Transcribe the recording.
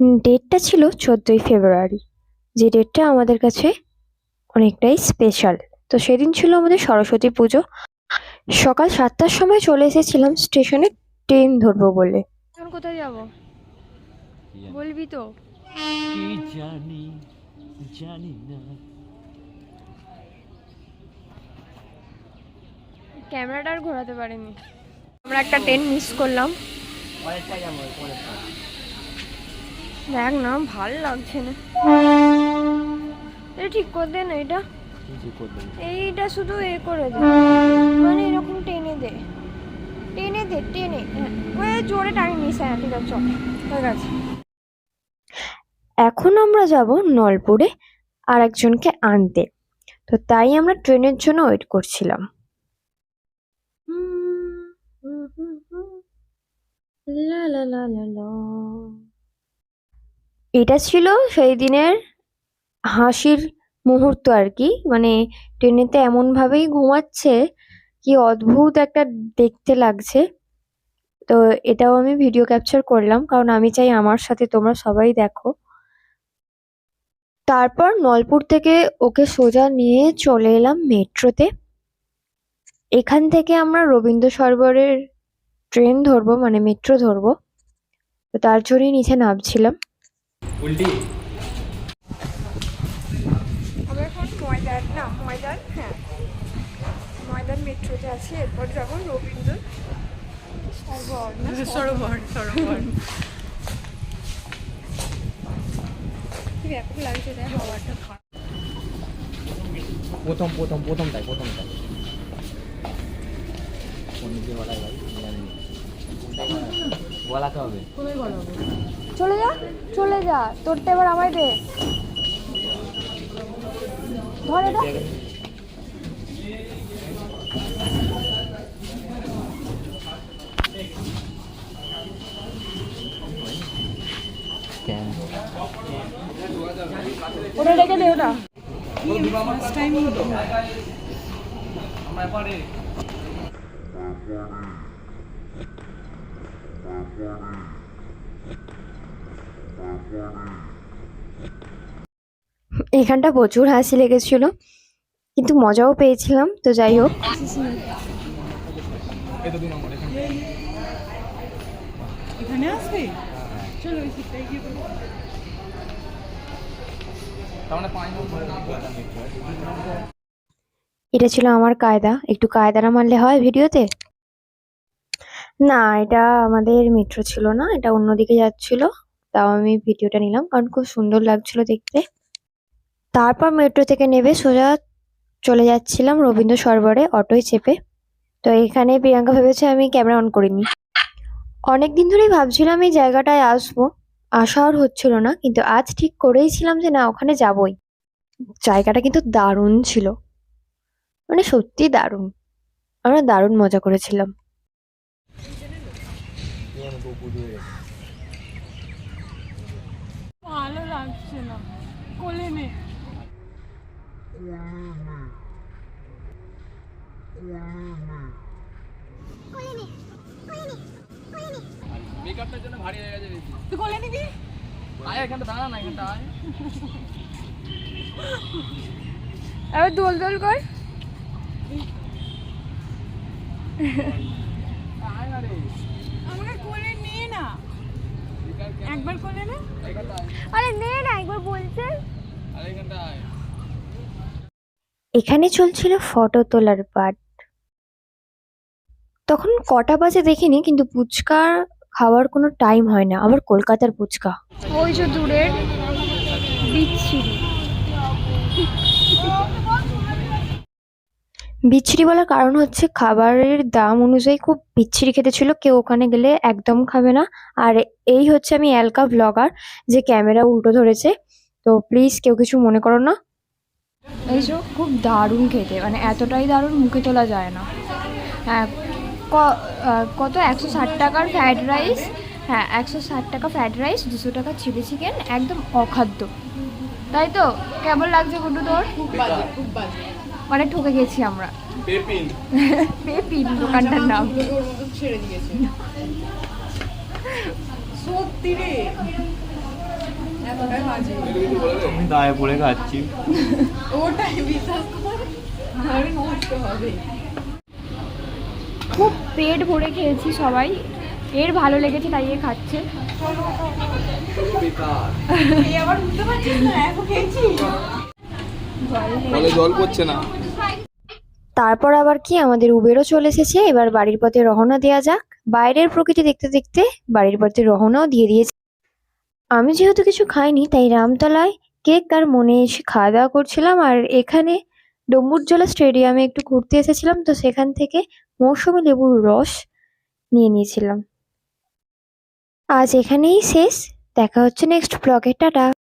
ডেটটা ছিল চোদ্দোই ফেব্রুয়ারি। যে ডেটটা আমাদের কাছে অনেকটাই স্পেশাল তো সেদিন ছিল আমাদের সরস্বতী পুজো। সকাল সাতটার সময় চলে এসেছিলাম স্টেশনে ট্রেন ধরবো বলে। এখন কোথায় যাব? বলবি তো। কি জানি জানি না। ক্যামেরাটা আর ঘোরাতে পারিনি। আমরা একটা ট্রেন মিস করলাম। দেখ না ভালো লাগছে না। এটা ঠিক করে দে না এটা। এইটা শুধু এ করে দে। মানে এরকম টেনে দে। টেনে দে টেনে। ওই জোরে টানি নিস হ্যাঁ ঠিক আছে হয়ে গেছে। এখন আমরা যাব নলপুরে আর একজনকে আনতে। তো তাই আমরা ট্রেনের জন্য ওয়েট করছিলাম। লা লা লা লা লা। এটা ছিল সেই দিনের হাসির মুহূর্ত আর কি। মানে ট্রেনেতে এমন ভাবেই ঘুমাচ্ছে কি অদ্ভুত একটা দেখতে লাগছে। তো এটাও আমি ভিডিও ক্যাপচার করলাম, কারণ আমি চাই আমার সাথে তোমরা সবাই দেখো। তারপর নলপুর থেকে ওকে সোজা নিয়ে চলে এলাম মেট্রোতে। এখান থেকে আমরা রবীন্দ্র সরোবরের ট্রেন ধরবো মানে মেট্রো ধরবো। তো তার জন্যই নিচে নামছিলাম। উল্টি। আমরা এখন ময়দান না ময়দান হ্যাঁ। ময়দান মেট্রোতে আছি এরপর যাব রবীন্দ্র সরোবর। সরোবর সরোবর কি ব্যাপক লাগছে তাই হাওয়াটা প্রথম প্রথম প্রথমটাই প্রথমটাই কোন দিকে বলা যায় জানি বলাতে হবে। কোথায় বলাবো চলে যা চলে যা। তোরটা এবার আমায় দে। ধর কেন ওটা রেখে দে ওটা। এখানটা প্রচুর হাসি লেগেছিল কিন্তু মজাও পেয়েছিলাম তো যাই হোক। এটা ছিল আমার কায়দা একটু কায়দা না মানলে হয় ভিডিওতে? না এটা আমাদের মেট্রো ছিল না এটা অন্যদিকে যাচ্ছিল। তাও আমি ভিডিওটা নিলাম, কারণ খুব সুন্দর লাগছিল দেখতে। তারপর মেট্রো থেকে নেবে সোজা চলে যাচ্ছিলাম রবীন্দ্র সরোবরে, অটোয় চেপে। তো এখানে প্রিয়াঙ্কা ভেবেছে আমি ক্যামেরা অন করিনি। অনেক দিন ধরেই ভাবছিলাম এই জায়গাটায় আসব। আসা আর হচ্ছিল না, কিন্তু আজ ঠিক করেইছিলাম যে না, ওখানে যাবই। জায়গাটা কিন্তু দারুণ ছিল। মানে সত্যি দারুণ। আমরা দারুণ মজা করেছিলাম। ভালো লাগছে না। কোলে নে মেকআপটার জন্য ভারী হয়ে গেছে বেশি। তুই কোলে নিবি? আয় এখানটা দাঁড়া না এখানটা আয়। দোল দোল কর। আয় না রে। আমাকে কোলে নিয়ে না। একবার নে? আরে নে না একবার বলছে। এখানে চলছিল ফটো তোলার পাট তখন কটা বাজে দেখিনি কিন্তু ফুচকা খাওয়ার কোনো টাইম হয় না। আবার কলকাতার পুচকা ওই যে দূরের বিচ্ছিরি। বিচ্ছিরি বলার কারণ হচ্ছে খাবারের দাম অনুযায়ী খুব বিচ্ছিরি খেতে ছিল কেউ ওখানে গেলে একদম খাবে না। আর এই হচ্ছে আমি অ্যালকা ব্লগার যে ক্যামেরা উল্টো ধরেছে। তো প্লিজ কেউ কিছু মনে করো না। এই যে খুব দারুণ খেতে মানে এতটাই দারুণ মুখে তোলা যায় না। হ্যাঁ ক- কত? একশো ষাট টাকার ফ্রাইড রাইস হ্যাঁ একশো ষাট টাকা ফ্রাইড রাইস দুশো টাকা চিলি চিকেন একদম অখাদ্য। তাই তো? কেমন লাগছে গুড্ডু তোর? খুব বাজে খুব বাজে। মানে ঠকে গেছি আমরা। পেপিন। পেপিন দোকানটার নাম। ছেড়ে দিয়েছে সত্যি রে আমি দায়ে পড়ে খাচ্ছি। ওটাই বিশ্বাস কর। আরে নষ্ট হবে। খুব পেট ভরে খেয়েছি সবাই। এর ভালো লেগেছে তাই এ খাচ্ছে। আবার বুঝতে পারছিস না এত খেয়েছি কলে জল পড়ছে না। তারপর আবার কি? আমাদের উবেরও চলে এসেছে। এবার বাড়ির পথে রহনা দেওয়া যাক। বাইরের প্রকৃতি দেখতে দেখতে বাড়ির পথে রহনাও দিয়ে দিয়েছে। আমি যেহেতু কিছু খাইনি, তাই রামতলায় কেক আর মনে এসে খাওয়া দাওয়া করছিলাম। আর এখানে ডম্বুরজলা স্টেডিয়ামে একটু ঘুরতে এসেছিলাম। তো সেখান থেকে মৌসুমি লেবুর রস নিয়ে নিয়েছিলাম। আজ এখানেই শেষ। দেখা হচ্ছে নেক্সট ব্লগে টাটা।